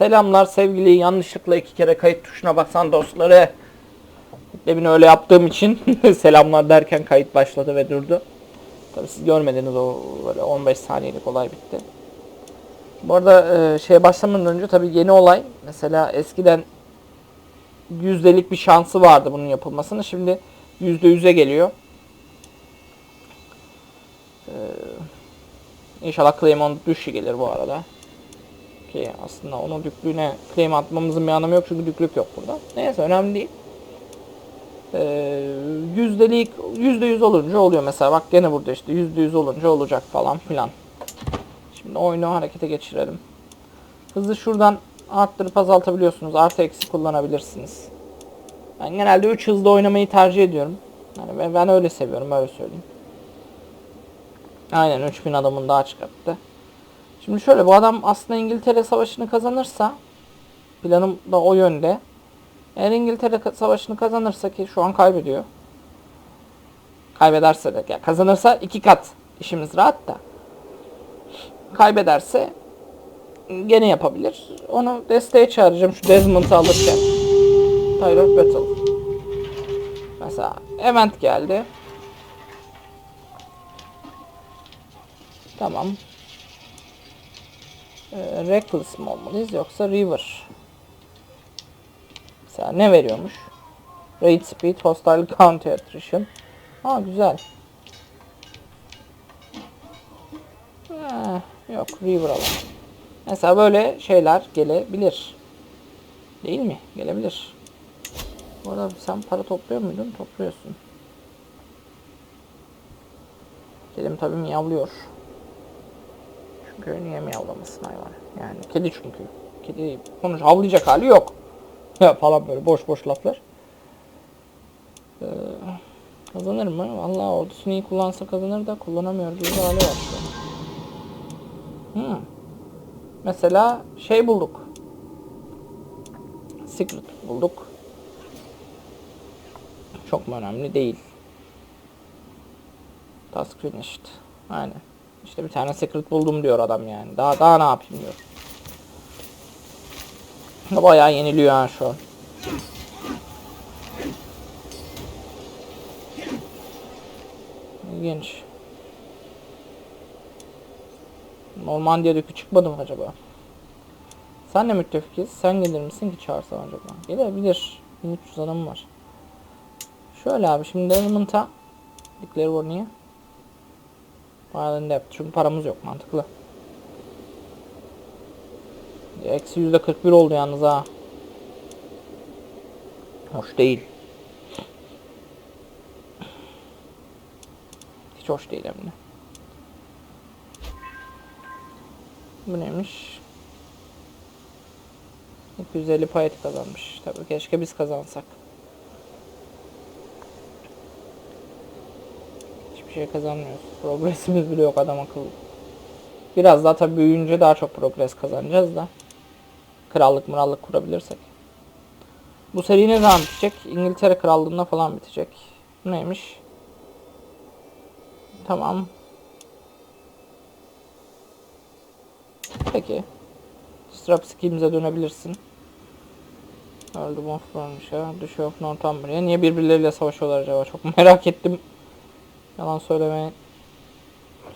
Selamlar sevgili yanlışlıkla iki kere kayıt tuşuna basan dostları. Demin öyle yaptığım için selamlar derken kayıt başladı ve durdu. Tabi siz görmediniz o böyle 15 saniyelik olay bitti. Bu arada e, şeye başlamadan önce tabi yeni olay mesela eskiden yüzdelik bir şansı vardı bunun yapılmasının. Şimdi yüzde yüze geliyor. Ee, inşallah claim on düşü gelir bu arada. Ki aslında onun düklüğüne claim atmamızın bir anlamı yok çünkü düklük yok burada. Neyse önemli değil. Ee, yüzdelik yüzde yüz olunca oluyor mesela bak gene burada işte yüzde yüz olunca olacak falan filan. Şimdi oyunu harekete geçirelim. Hızı şuradan arttırıp azaltabiliyorsunuz. Artı eksi kullanabilirsiniz. Ben genelde 3 hızda oynamayı tercih ediyorum. Yani ben, ben öyle seviyorum öyle söyleyeyim. Aynen 3000 adamın daha çıkarttı. Şimdi şöyle bu adam aslında İngiltere Savaşı'nı kazanırsa planım da o yönde. Eğer İngiltere Savaşı'nı kazanırsa ki şu an kaybediyor. Kaybederse de ya kazanırsa iki kat işimiz rahat da. Kaybederse gene yapabilir. Onu desteğe çağıracağım şu Desmond'ı alırken. Tide of Battle. Mesela event geldi. Tamam. Ee, Reckless mı olmalıyız yoksa River? Mesela ne veriyormuş? Rate Speed, Hostile Counter Attrition. Aa güzel. Eh, yok River alalım. Mesela böyle şeyler gelebilir. Değil mi? Gelebilir. Bu arada sen para topluyor muydun? Topluyorsun. Kedim tabii miyavlıyor. Çünkü niye miyavlamasın hayvan? Yani kedi çünkü. Kedi konuş havlayacak hali yok. Ya falan böyle boş boş laflar. Ee, kazanır mı? Vallahi ordusunu iyi kullansa kazanır da kullanamıyor gibi bir hali var. Hmm. Mesela şey bulduk. Secret bulduk. Çok mu önemli değil. Task finished. Aynen. İşte bir tane secret buldum diyor adam yani. Daha daha ne yapayım diyor. Bayağı yeniliyor ha şu an. İlginç. Normandiya dökü çıkmadı mı acaba? Sen de müttefikiz. Sen gelir misin ki çağırsam acaba? Gelebilir. 1300 adam var. Şöyle abi şimdi Element'a Declare War Violent Depth. Çünkü paramız yok mantıklı. Eksi yüzde 41 oldu yalnız ha. Hoş değil. Hiç hoş değil hem de. Bu neymiş? 250 payet kazanmış. Tabii keşke biz kazansak. Hiçbir şey kazanmıyoruz. Progresimiz bile yok adam akıllı. Biraz daha tabii büyüyünce daha çok progres kazanacağız da. Krallık mırallık kurabilirsek. Bu seri ne zaman bitecek? İngiltere Krallığı'nda falan bitecek. Neymiş? Tamam. Peki. Strap dönebilirsin. Öldü of Burnish'a. Düşü of Northumbria. Niye birbirleriyle savaşıyorlar acaba? Çok merak ettim. Yalan söyleme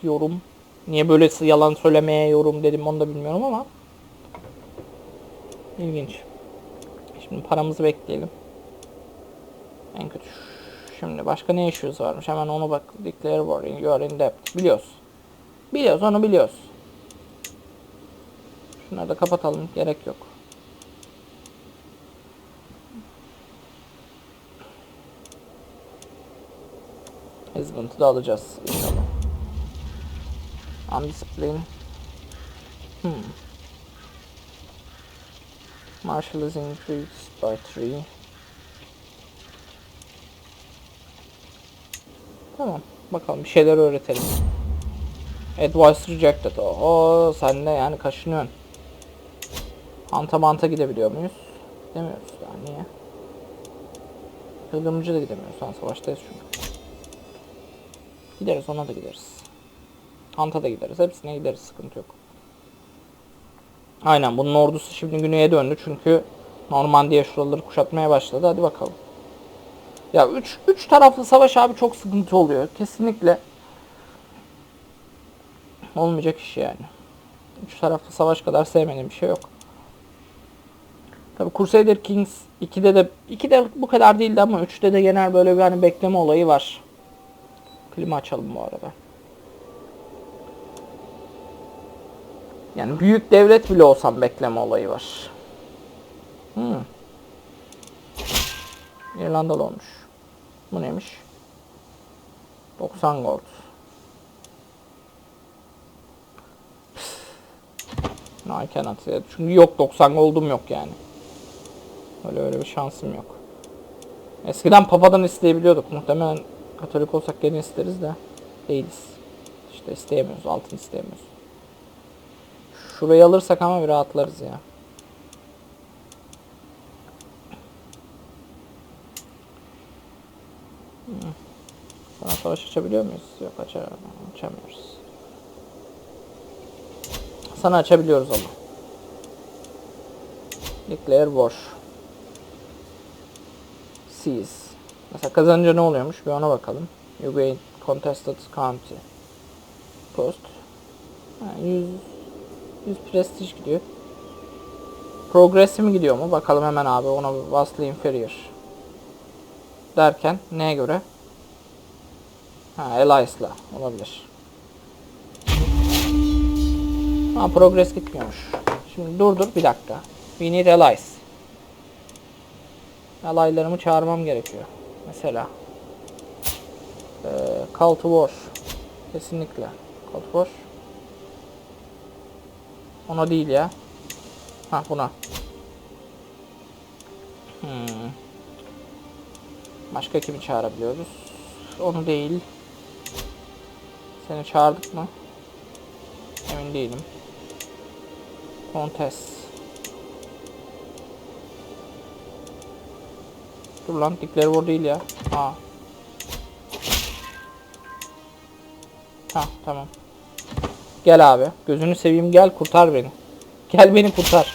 yorum. Niye böyle yalan söylemeye yorum dedim onu da bilmiyorum ama. İlginç. Şimdi paramızı bekleyelim. En kötü. Şimdi başka ne issues varmış? Hemen onu bak. Declare war. You are in debt. Biliyoruz. Biliyoruz onu biliyoruz. Şunları da kapatalım. Gerek yok. Hizbant'ı da alacağız inşallah. Undiscipline. Hmm. Marshall is increased by 3. Tamam. Bakalım bir şeyler öğretelim. Advice rejected. Oo sen de yani kaşınıyorsun. Anta manta gidebiliyor muyuz? Gidemiyoruz daha niye? Pilgrimci da gidemiyoruz. An savaştayız çünkü. Gideriz ona da gideriz. Anta da gideriz. Hepsine gideriz. Sıkıntı yok. Aynen bunun ordusu şimdi güneye döndü çünkü Normandiya şuraları kuşatmaya başladı. Hadi bakalım. Ya 3 3 taraflı savaş abi çok sıkıntı oluyor. Kesinlikle olmayacak iş yani. 3 taraflı savaş kadar sevmediğim bir şey yok. Tabi Crusader Kings 2'de de 2'de bu kadar değildi ama 3'te de genel böyle bir hani bekleme olayı var. Klima açalım bu arada. Yani büyük devlet bile olsam bekleme olayı var. Hmm. İrlandalı olmuş. Bu neymiş? 90 gold. No, I cannot. Çünkü yok 90 gold'um yok yani. Öyle öyle bir şansım yok. Eskiden papadan isteyebiliyorduk. Muhtemelen Katolik olsak gene isteriz de değiliz. İşte isteyemiyoruz. Altın isteyemiyoruz. Şurayı alırsak ama bir rahatlarız ya. Sana savaş açabiliyor muyuz? Yok açamıyoruz. Sana açabiliyoruz ama. Declare war. Seize. Mesela kazanınca ne oluyormuş? Bir ona bakalım. You gain contested county. Post. Ha, 100 100 prestij gidiyor. Progress'i mi gidiyor mu? Bakalım hemen abi. Ona vastly inferior. Derken neye göre? Ha Elias'la olabilir. Ha progress gitmiyormuş. Şimdi dur dur bir dakika. We need allies. Ally'larımı çağırmam gerekiyor. Mesela. Ee, Call War. Kesinlikle. Call to War. Ona değil ya. Ha buna. Hmm. Başka kimi çağırabiliyoruz? Onu değil. Seni çağırdık mı? Emin değilim. Kontes. Dur lan dikleri vur değil ya. Ha. Ha tamam. Gel abi. Gözünü seveyim gel kurtar beni. Gel beni kurtar.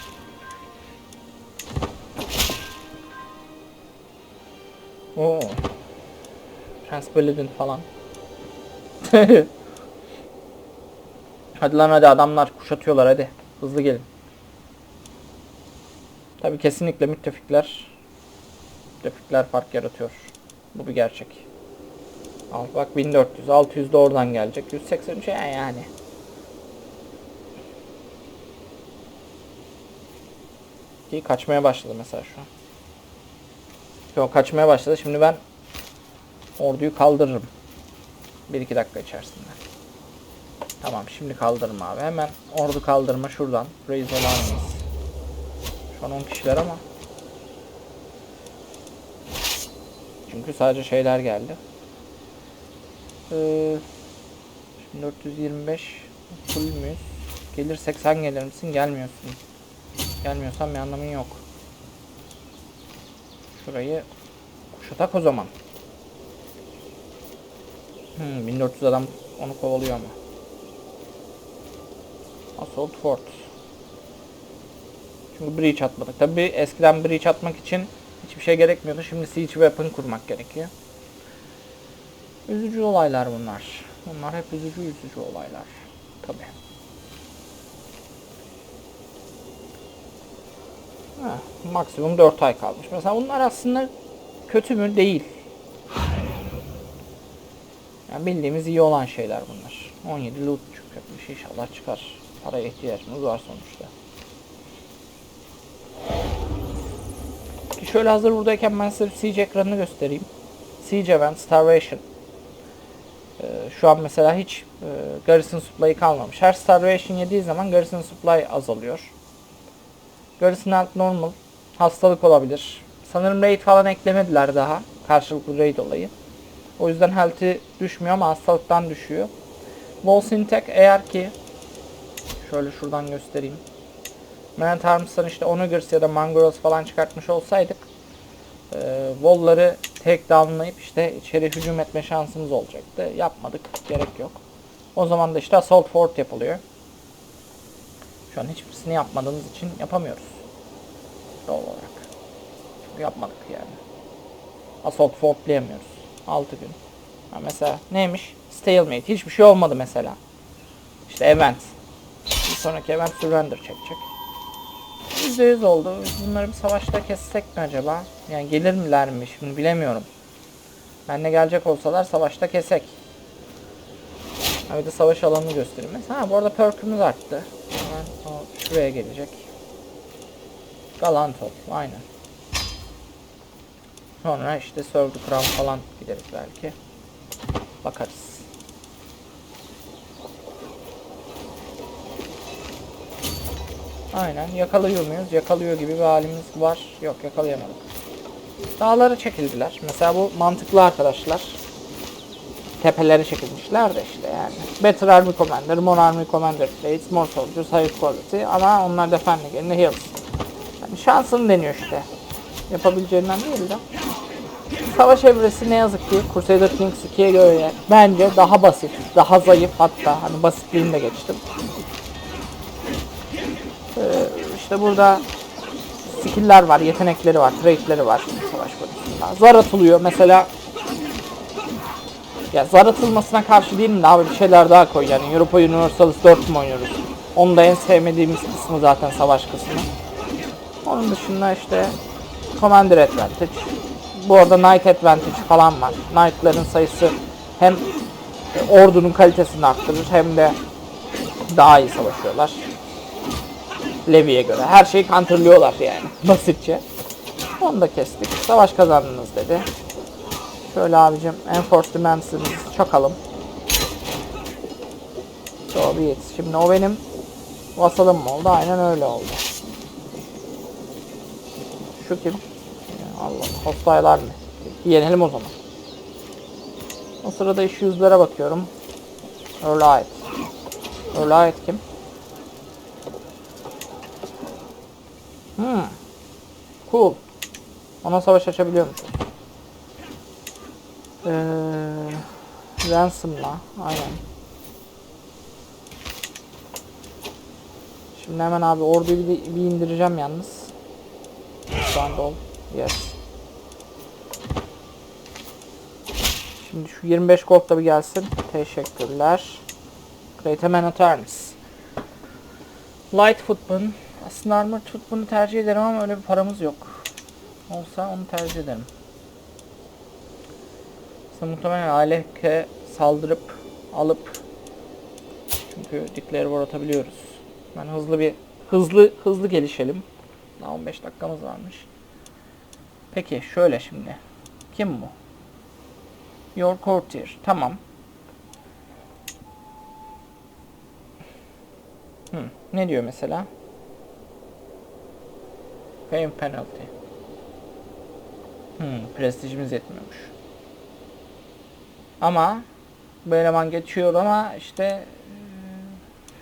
Oo. Prens Belledin falan. hadi lan hadi adamlar kuşatıyorlar hadi. Hızlı gelin. Tabi kesinlikle müttefikler müttefikler fark yaratıyor. Bu bir gerçek. Al bak 1400 600 de oradan gelecek. 183 yani yani. Ki kaçmaya başladı mesela şu an. Yok kaçmaya başladı. Şimdi ben orduyu kaldırırım. 1-2 dakika içerisinde. Tamam şimdi kaldırma abi. Hemen ordu kaldırma şuradan. Raise olan mıyız? Şu an 10 kişiler ama. Çünkü sadece şeyler geldi. Ee, şimdi 425 full müyüz? Gelirsek sen gelir misin? Gelmiyorsun. Gelmiyorsan bir anlamın yok. Şurayı kuşatak o zaman. Hmm, 1400 adam onu kovalıyor ama. Assault Fort. Çünkü breach atmadık. Tabi eskiden breach atmak için hiçbir şey gerekmiyordu. Şimdi siege weapon kurmak gerekiyor. Üzücü olaylar bunlar. Bunlar hep üzücü üzücü olaylar. Tabi. maksimum 4 ay kalmış. Mesela bunlar aslında kötü mü? Değil. Yani bildiğimiz iyi olan şeyler bunlar. 17 loot çıkacakmış inşallah çıkar. Paraya ihtiyacımız var sonuçta. Şöyle hazır buradayken ben size siege ekranını göstereyim. Siege Event Starvation. Ee, şu an mesela hiç e, Garrison Supply kalmamış. Her Starvation yediği zaman Garrison Supply azalıyor. Garrison Health Normal. Hastalık olabilir. Sanırım raid falan eklemediler daha. Karşılıklı raid olayı. O yüzden health'i düşmüyor ama hastalıktan düşüyor. Volsintek eğer ki şöyle şuradan göstereyim. Man Arms'tan işte Onagers ya da Mangroves falan çıkartmış olsaydık e, Vol'ları tek downlayıp işte içeri hücum etme şansımız olacaktı. Yapmadık. Gerek yok. O zaman da işte Assault Fort yapılıyor. Şu an hiçbirisini yapmadığımız için yapamıyoruz. Doğal olarak. Çünkü yapmadık yani. Assault forklayamıyoruz. 6 gün. Ha mesela neymiş? Stalemate. Hiçbir şey olmadı mesela. İşte event. Bir sonraki event surrender çekecek. %100 oldu. Bunları bir savaşta kessek mi acaba? Yani gelir miler mi? Şimdi bilemiyorum. Benle gelecek olsalar savaşta kesek. Ha bir de savaş alanını göstereyim. Mesela ha bu arada perk'ümüz arttı. Hemen o şuraya gelecek. Galantop. Aynen. Sonra işte Serve Crown falan gideriz belki. Bakarız. Aynen yakalıyor muyuz? Yakalıyor gibi bir halimiz var. Yok yakalayamadık. Dağları çekildiler. Mesela bu mantıklı arkadaşlar. Tepeleri çekilmişler de işte yani. Better Army Commander, More Army Commander Plates, More Soldiers, High Quality ama onlar Defending in the Hills. Yani şansını deniyor işte. Yapabileceğinden değil de. Savaş evresi ne yazık ki Crusader Kings 2'ye göre bence daha basit, daha zayıf hatta hani basitliğini de geçtim. İşte burada skill'ler var, yetenekleri var, trait'leri var savaş konusunda. Zar atılıyor mesela. Ya zar atılmasına karşı değilim de abi bir şeyler daha koy yani Europa Universalis 4 mu oynuyoruz? Onu da en sevmediğimiz kısmı zaten savaş kısmı. Onun dışında işte Commander Advantage. Bu arada Knight Advantage falan var. Knight'ların sayısı hem ordunun kalitesini arttırır hem de daha iyi savaşıyorlar. Levy'ye göre. Her şeyi counterlıyorlar yani. Basitçe. Onu da kestik. Savaş kazandınız dedi. Şöyle abicim Enforced Demands'ımızı çakalım. So be it. Şimdi o benim vasalım mı oldu? Aynen öyle oldu. Şu kim? Allah hostile'lar mı? Yenelim o zaman. O sırada iş yüzlere bakıyorum. Earl Ait. Earl Ait kim? Hmm. Cool. Ona savaş açabiliyormuş. Ee, Ransom'la. Aynen. Şimdi hemen abi orduyu bir, bir indireceğim yalnız. Şu anda ol. Yes. Şimdi şu 25 gold da bir gelsin. Teşekkürler. Great Man at Arms. Light Aslında Armored Footman'ı tercih ederim ama öyle bir paramız yok. Olsa onu tercih ederim. Aslında muhtemelen Alek'e saldırıp alıp çünkü Declare War atabiliyoruz. Ben hızlı bir hızlı hızlı gelişelim. Daha 15 dakikamız varmış. Peki şöyle şimdi. Kim bu? Your Courtier. Tamam. Hmm. Ne diyor mesela? Fame penalty. Hmm, prestijimiz yetmiyormuş. Ama bu eleman geçiyor ama işte eee,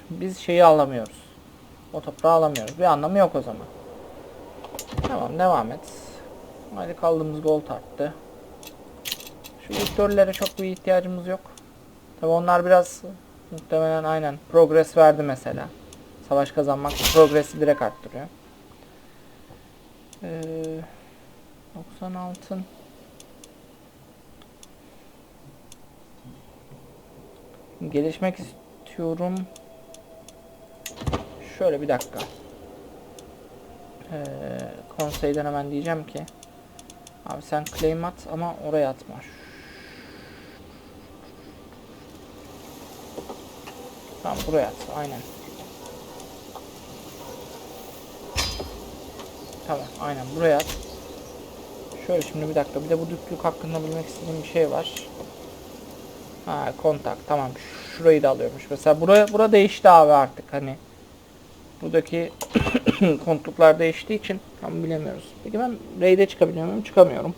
biz şeyi alamıyoruz. O toprağı alamıyoruz. Bir anlamı yok o zaman. Tamam devam et. Hadi kaldığımız gol arttı. Şu viktörlere çok bir ihtiyacımız yok. Tabi onlar biraz muhtemelen aynen progress verdi mesela. Savaş kazanmak progresi direkt arttırıyor. Ee, 90 altın. Gelişmek istiyorum. Şöyle bir dakika. Ee, konseyden hemen diyeceğim ki. Abi sen claim at ama oraya atma. Tamam buraya at. Aynen. Tamam aynen buraya at. Şöyle şimdi bir dakika bir de bu düklük hakkında bilmek istediğim bir şey var. Ha kontak tamam şurayı da alıyormuş. Mesela buraya bura değişti abi artık hani. Buradaki kontluklar değiştiği için tam bilemiyoruz. Peki ben raid'e çıkabiliyor muyum? Çıkamıyorum.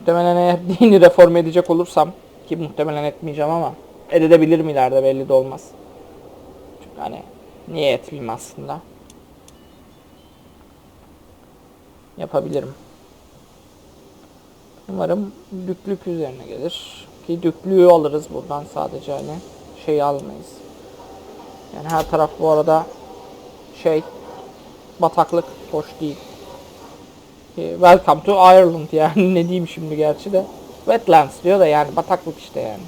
Muhtemelen eğer dini reform edecek olursam ki muhtemelen etmeyeceğim ama edebilirim ileride belli de olmaz. Çünkü hani niye etmeyeyim aslında. Yapabilirim. Umarım düklük üzerine gelir. Ki düklüğü alırız buradan sadece hani şey almayız. Yani her taraf bu arada şey bataklık hoş değil. Welcome to Ireland yani ne diyeyim şimdi gerçi de. Wetlands diyor da yani bataklık işte yani.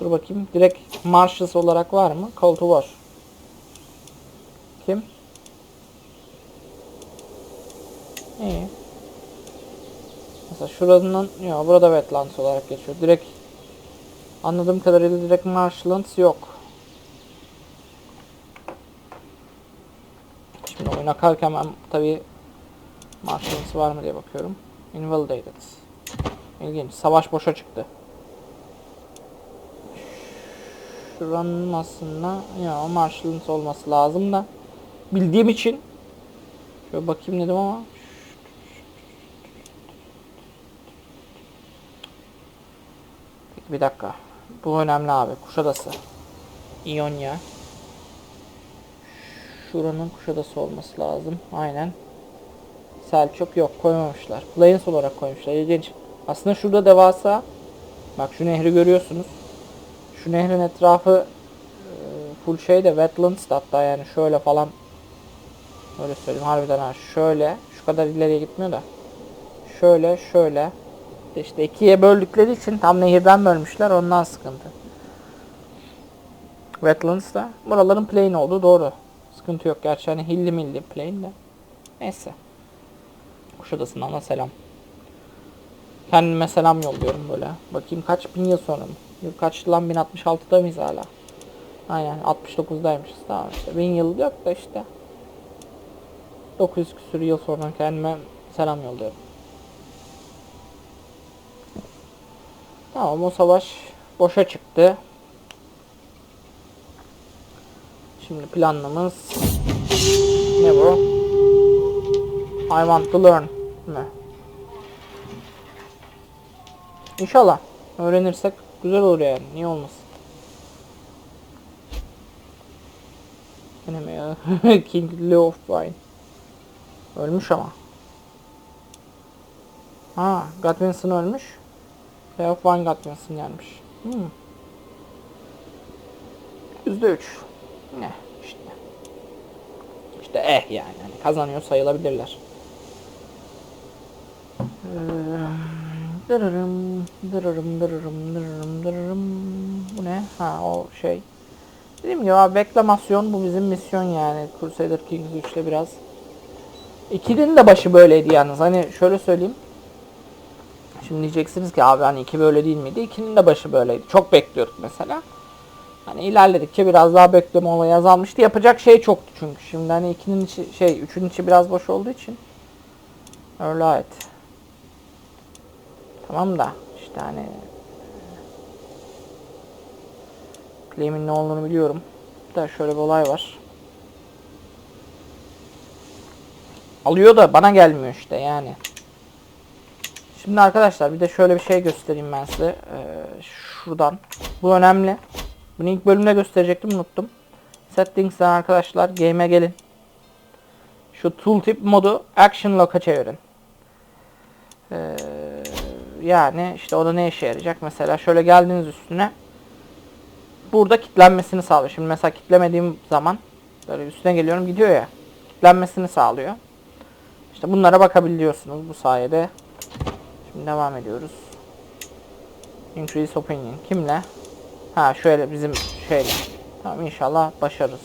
Dur bakayım direkt Marshes olarak var mı? To War. Kim? İyi. Mesela şuranın ya burada Wetlands olarak geçiyor. Direkt anladığım kadarıyla direkt Marshlands yok. Şimdi oyuna akarken ben tabi Marshlands var mı diye bakıyorum. Invalidated. İlginç. Savaş boşa çıktı. Şuranın aslında ya Marshlands olması lazım da bildiğim için şöyle bakayım dedim ama bir dakika. Bu önemli abi. Kuşadası. İonya. Şuranın Kuşadası olması lazım. Aynen. Selçuk yok koymamışlar. Plains olarak koymuşlar. İlginç. Aslında şurada devasa bak şu nehri görüyorsunuz. Şu nehrin etrafı e, full şey de wetlands hatta yani şöyle falan öyle söyleyeyim harbiden ha şöyle şu kadar ileriye gitmiyor da şöyle şöyle işte ikiye böldükleri için tam nehirden bölmüşler ondan sıkıntı. Wetlands da buraların plain olduğu doğru. Sıkıntı yok gerçi hani hilli milli plain de. Neyse. Kuşadası'ndan da selam. Kendime selam yolluyorum böyle. Bakayım kaç bin yıl sonra mı? Yıl kaç lan 1066'da mıyız hala? Aynen 69'daymışız. Tamam işte bin yıl yok da işte. 900 küsur yıl sonra kendime selam yolluyorum. Tamam o savaş boşa çıktı. Şimdi planımız ne bu? I want to learn mi? İnşallah öğrenirsek güzel olur yani. Niye olmasın? Yine mi ya? King Leofwine. Ölmüş ama. Ha, Godwinson ölmüş. Leofwine Godwinson gelmiş. Hmm. %3. Ne işte. İşte eh yani. Hani kazanıyor sayılabilirler. Ee, Dırırım, dırırım, dırırım, dırırım, dırırım. Bu ne? Ha o şey. Gibi abi beklamasyon bu bizim misyon yani. Crusader Kings 3'te biraz. İkinin de başı böyleydi yalnız. Hani şöyle söyleyeyim. Şimdi diyeceksiniz ki abi hani iki böyle değil miydi? İkinin de başı böyleydi. Çok bekliyorduk mesela. Hani ilerledikçe biraz daha bekleme olayı azalmıştı. Yapacak şey çoktu çünkü. Şimdi hani ikinin içi şey üçün içi biraz boş olduğu için. Öyle ait. Tamam da işte hani claim'in ne olduğunu biliyorum. Da şöyle bir olay var. Alıyor da bana gelmiyor işte yani. Şimdi arkadaşlar bir de şöyle bir şey göstereyim ben size. Ee, şuradan. Bu önemli. Bunu ilk bölümde gösterecektim unuttum. Settings'ten arkadaşlar game'e gelin. Şu tooltip modu action lock'a çevirin. Ee, yani işte o da ne işe yarayacak? Mesela şöyle geldiğiniz üstüne burada kilitlenmesini sağlıyor. Şimdi mesela kilitlemediğim zaman böyle üstüne geliyorum gidiyor ya. Kilitlenmesini sağlıyor. İşte bunlara bakabiliyorsunuz bu sayede. Şimdi devam ediyoruz. Increase opinion. Kimle? Ha şöyle bizim şeyle. Tamam inşallah başarırız.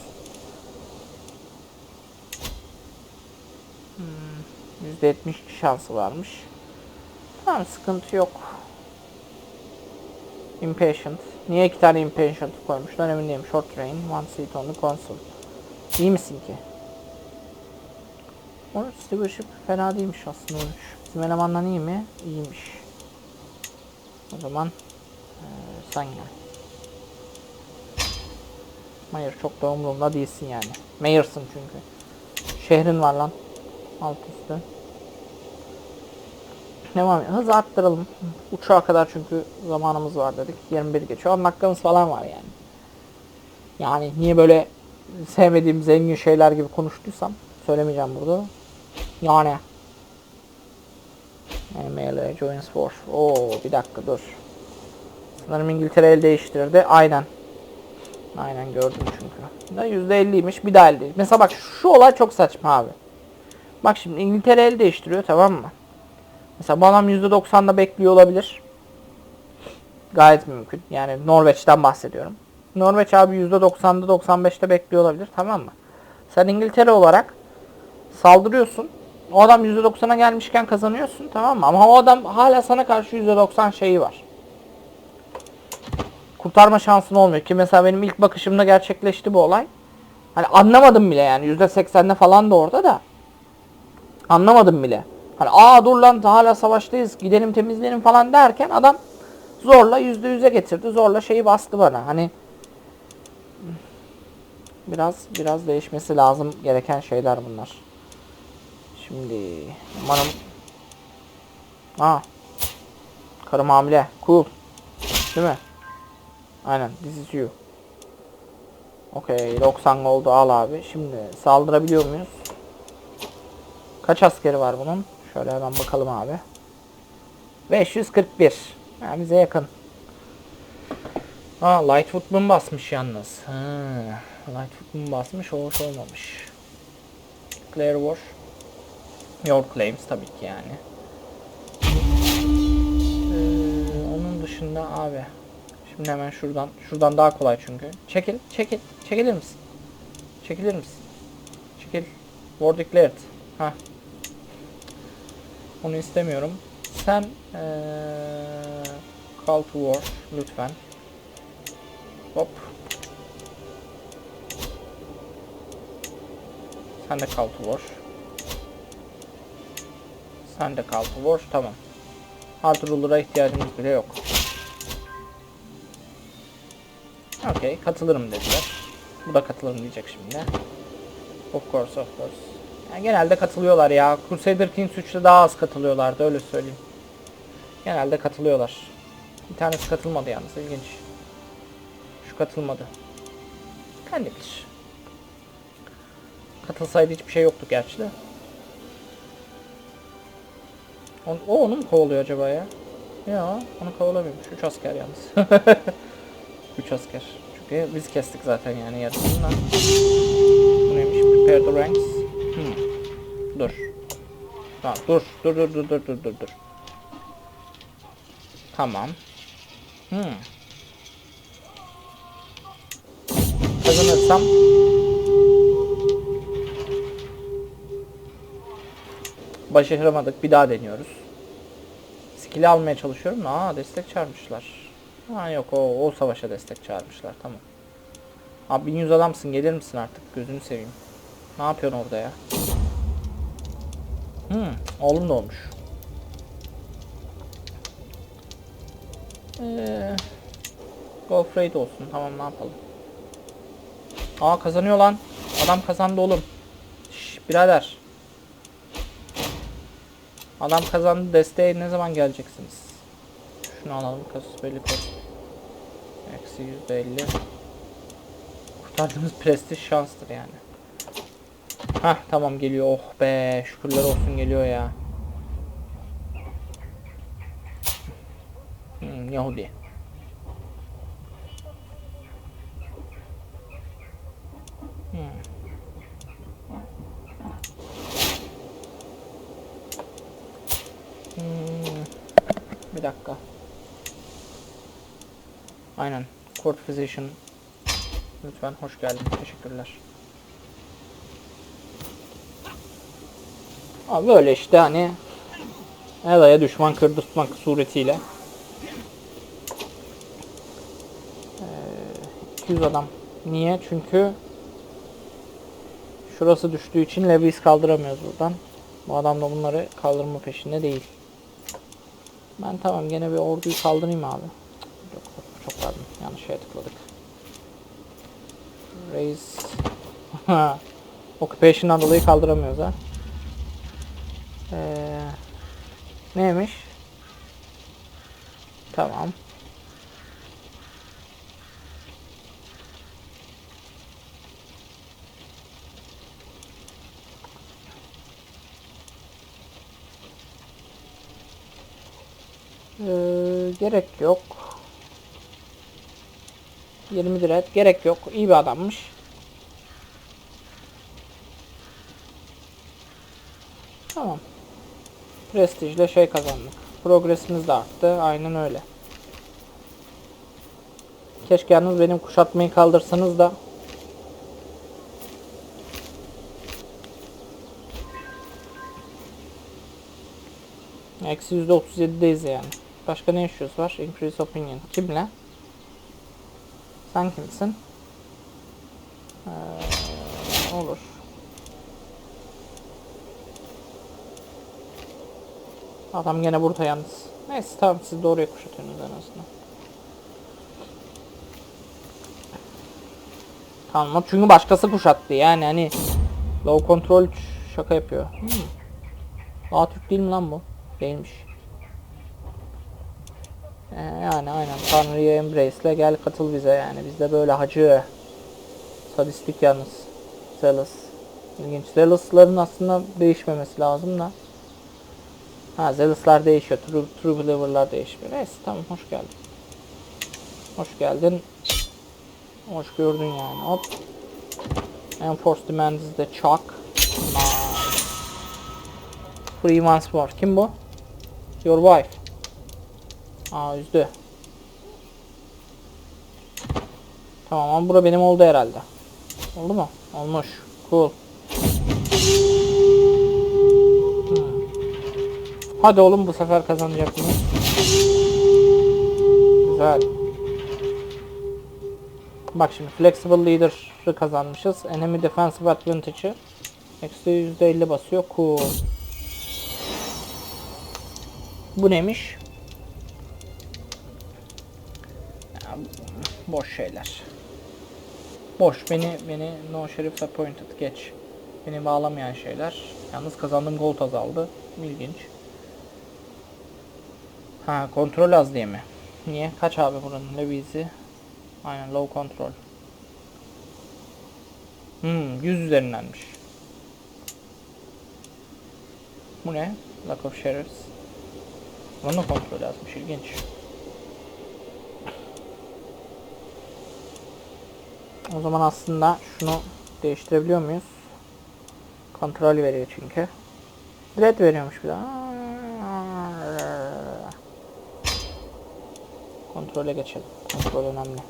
Hmm, %72 şansı varmış. Tamam sıkıntı yok. Impatient. Niye iki tane impatient koymuşlar emin değilim. Short rain, one seat on console. İyi misin ki? 13 stewardship fena değilmiş aslında 13. Bizim elemandan iyi mi? İyiymiş. O zaman ee, sen gel. Hayır çok da umurumda değilsin yani. Mayor'sın çünkü. Şehrin var lan. Alt üstü. Devam Hız arttıralım. Uçağa kadar çünkü zamanımız var dedik. 21 geçiyor. 10 dakikamız falan var yani. Yani niye böyle sevmediğim zengin şeyler gibi konuştuysam söylemeyeceğim burada. Yani. MLA Joins Force. Oo bir dakika dur. Sanırım İngiltere el değiştirdi. Aynen. Aynen gördüm çünkü. Da %50'ymiş bir daha elde. Mesela bak şu olay çok saçma abi. Bak şimdi İngiltere el değiştiriyor tamam mı? Mesela bu adam %90'da bekliyor olabilir. Gayet mümkün. Yani Norveç'ten bahsediyorum. Norveç abi %90'da 95'te bekliyor olabilir tamam mı? Sen İngiltere olarak saldırıyorsun. O adam %90'a gelmişken kazanıyorsun tamam mı? Ama o adam hala sana karşı %90 şeyi var. Kurtarma şansın olmuyor ki mesela benim ilk bakışımda gerçekleşti bu olay. Hani anlamadım bile yani %80'de falan da orada da. Anlamadım bile. Hani aa dur lan hala savaştayız gidelim temizleyelim falan derken adam zorla %100'e getirdi. Zorla şeyi bastı bana. Hani biraz biraz değişmesi lazım gereken şeyler bunlar. Şimdi umarım Aa. Karım hamile. Cool. Değil mi? Aynen. This is you. Okey. 90 oldu al abi. Şimdi saldırabiliyor muyuz? Kaç askeri var bunun? Şöyle hemen bakalım abi. 541. Yani bize yakın. Aa Lightfoot mu basmış yalnız? Ha, Lightfoot mu basmış? Hoş olmamış. Claire War. Your claims tabii ki yani. Ee, onun dışında abi. Şimdi hemen şuradan. Şuradan daha kolay çünkü. Çekil, çekil. Çekilir misin? Çekilir misin? Çekil. War declared. Ha. Onu istemiyorum. Sen ee, call to war lütfen. Hop. Sen de call to war. Sen de to war. Tamam. Hard ruler'a ihtiyacımız bile yok. Okey. Katılırım dediler. Bu da katılırım diyecek şimdi. Of course, of course. Yani genelde katılıyorlar ya. Crusader Kings 3'te daha az katılıyorlardı öyle söyleyeyim. Genelde katılıyorlar. Bir tanesi katılmadı yalnız ilginç. Şu katılmadı. Kendi bilir. Katılsaydı hiçbir şey yoktu gerçi de. O, o onu mu kovalıyor acaba ya? Ya onu kovalamıyormuş. 3 asker yalnız. 3 asker. Çünkü biz kestik zaten yani yarısını. Bu neymiş? Prepare the ranks. Hmm. Dur. Tamam dur. Dur dur dur dur dur dur dur. Tamam. Hmm. Kazanırsam Başaramadık. Bir daha deniyoruz. Skill almaya çalışıyorum. Aa destek çağırmışlar. Ha yok o, o savaşa destek çağırmışlar. Tamam. Abi 1100 adamsın gelir misin artık? Gözünü seveyim. Ne yapıyorsun orada ya? Hmm, oğlum da olmuş. Ee, go afraid olsun. Tamam ne yapalım. Aa kazanıyor lan. Adam kazandı oğlum. Şş, birader. Adam kazandı. Desteğe ne zaman geleceksiniz? Şunu alalım. Kasus belli kod. Eksi yüzde elli. Kurtardığımız prestij şanstır yani. Hah tamam geliyor. Oh be. Şükürler olsun geliyor ya. Hmm, Yahudi. Dakika. Aynen. Court Physician. Lütfen hoş geldin. Teşekkürler. Abi böyle işte hani Ela'ya düşman kırdırtmak suretiyle ee, 200 adam. Niye? Çünkü şurası düştüğü için Levi's kaldıramıyoruz buradan. Bu adam da bunları kaldırma peşinde değil. Ben tamam gene bir orduyu kaldırayım abi. Yok çok pardon yanlış şeye tıkladık. Raise Occupation'dan dolayı kaldıramıyoruz ha. Ee, neymiş? Tamam. Ee, gerek yok. 20 direkt. Gerek yok. İyi bir adammış. Tamam. Prestijle şey kazandık. Progresimiz de arttı. Aynen öyle. Keşke yalnız benim kuşatmayı kaldırsanız da Eksi %37'deyiz yani. Başka ne issues var? Increase opinion. Kimle? Sen kimsin? Ee, olur. Adam gene burada yalnız. Neyse tamam siz doğruya kuşatıyorsunuz en azından. Tamam çünkü başkası kuşattı yani hani low control şaka yapıyor. Hmm. Aa Türk değil mi lan bu? Değilmiş. Ee, yani aynen Tanrı'yı embrace'le gel katıl bize yani. Bizde böyle hacı. Sadistik yalnız. Zealous. İlginç. Zealous'ların aslında değişmemesi lazım da. Ha Zealous'lar değişiyor. True, True Believer'lar değişmiyor. Neyse tamam hoş geldin. Hoş geldin. Hoş gördün yani. Hop. Enforce Demands de Chuck. Nice. Free once more. Kim bu? Your wife. Aa üzdü. Tamam ama bura benim oldu herhalde. Oldu mu? Olmuş. Cool. Hmm. Hadi oğlum bu sefer kazanacak mıyız? Güzel. Bak şimdi Flexible Leader'ı kazanmışız. Enemy Defensive Advantage'ı. Eksi %50 basıyor. Cool. Bu neymiş? Boş şeyler. Boş. Beni beni no sheriff appointed geç. Beni bağlamayan şeyler. Yalnız kazandığım gold azaldı. İlginç. Ha kontrol az diye mi? Niye? Kaç abi buranın leviesi? Aynen low control. Hmm 100 üzerindenmiş. Bu ne? Lack of sheriffs. Bunu kontrol yazmış ilginç. O zaman aslında şunu değiştirebiliyor muyuz? Kontrol veriyor çünkü. Dread veriyormuş bir daha. Kontrole geçelim. Kontrol önemli.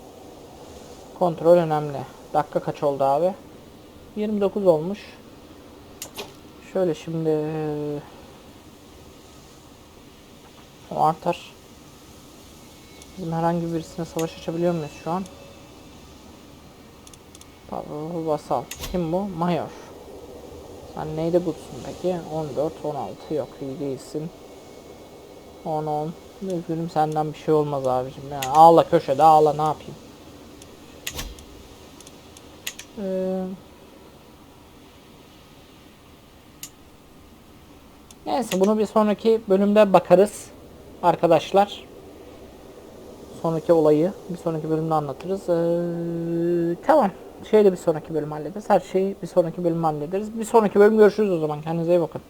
Kontrol önemli. Dakika kaç oldu abi? 29 olmuş. Şöyle şimdi o artar. Bizim herhangi birisine savaş açabiliyor muyuz şu an? Vasal. Kim bu? Mayor. Sen neyde goodsun peki? 14, 16. Yok iyi değilsin. 10, 10. Üzgünüm senden bir şey olmaz abicim. Ya. Ağla köşede ağla ne yapayım. Ee, neyse bunu bir sonraki bölümde bakarız. Arkadaşlar. Sonraki olayı bir sonraki bölümde anlatırız. Ee, tamam. Şeyi de bir sonraki bölüm hallederiz. Her şeyi bir sonraki bölüm hallederiz. Bir sonraki bölüm görüşürüz o zaman. Kendinize iyi bakın.